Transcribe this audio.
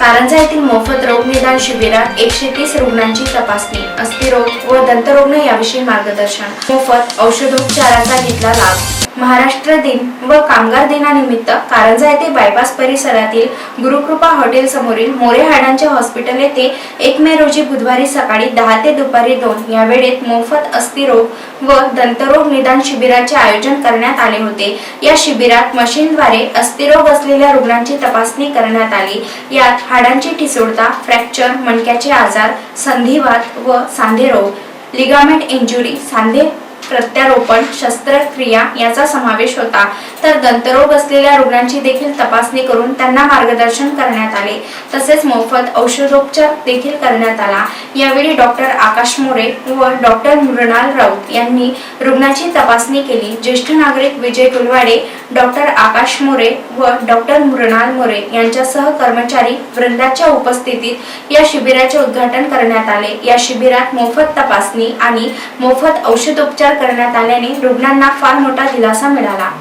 कारंजा येथील मोफत रोग निदान शिबिरात एकशे तीस रुग्णांची तपासणी अस्थिरोग व दंतरुग्ण याविषयी मार्गदर्शन. मोफत औषधोपचाराचा घेतला लाभ. महाराष्ट्र दिन व कामगार दिनानिमित्त कारंजा येथे बायपास परिसरातील गुरुकृपा हॉटेल समोरील मोरे हाडांचे हॉस्पिटल येथे एक मे रोजी बुधवारी सकाळी दहा ते दुपारी दोन या वेळेत मोफत अस्थिरोग व दंतरोग निदान शिबिराचे आयोजन करण्यात आले होते. या शिबिरात मशीनद्वारे अस्थिरोग असलेल्या रुग्णांची तपासणी करण्यात आली. यात हाडांची ठिसूळता फ्रॅक्चर मणक्याचे आजार संधिवात व सांधेरोग लिगामेंट इंजुरी सांधे प्रत्यारोपण शस्त्रक्रिया याचा समावेश होता. तर दंतरोग असलेल्या रुग्णांची देखील तपासणी करून त्यांना मार्गदर्शन करण्यात आले. तसेच मोफत औषधोपचार देखील करण्यात आला. यावेळी डॉक्टर आकाश मोरे व डॉक्टर मृणाल राऊत यांनी रुग्णाची तपासणी केली. ज्येष्ठ नागरिक विजय कुलवाडे डॉक्टर आकाश मोरे व डॉक्टर मृणाल मोरे यांच्यासह कर्मचारी वृंदाच्या उपस्थितीत या शिबिराचे उद्घाटन करण्यात आले. या शिबिरात मोफत तपासणी आणि मोफत औषधोपचार करण्यात आल्याने रुग्णांना फार मोठा दिलासा मिळाला.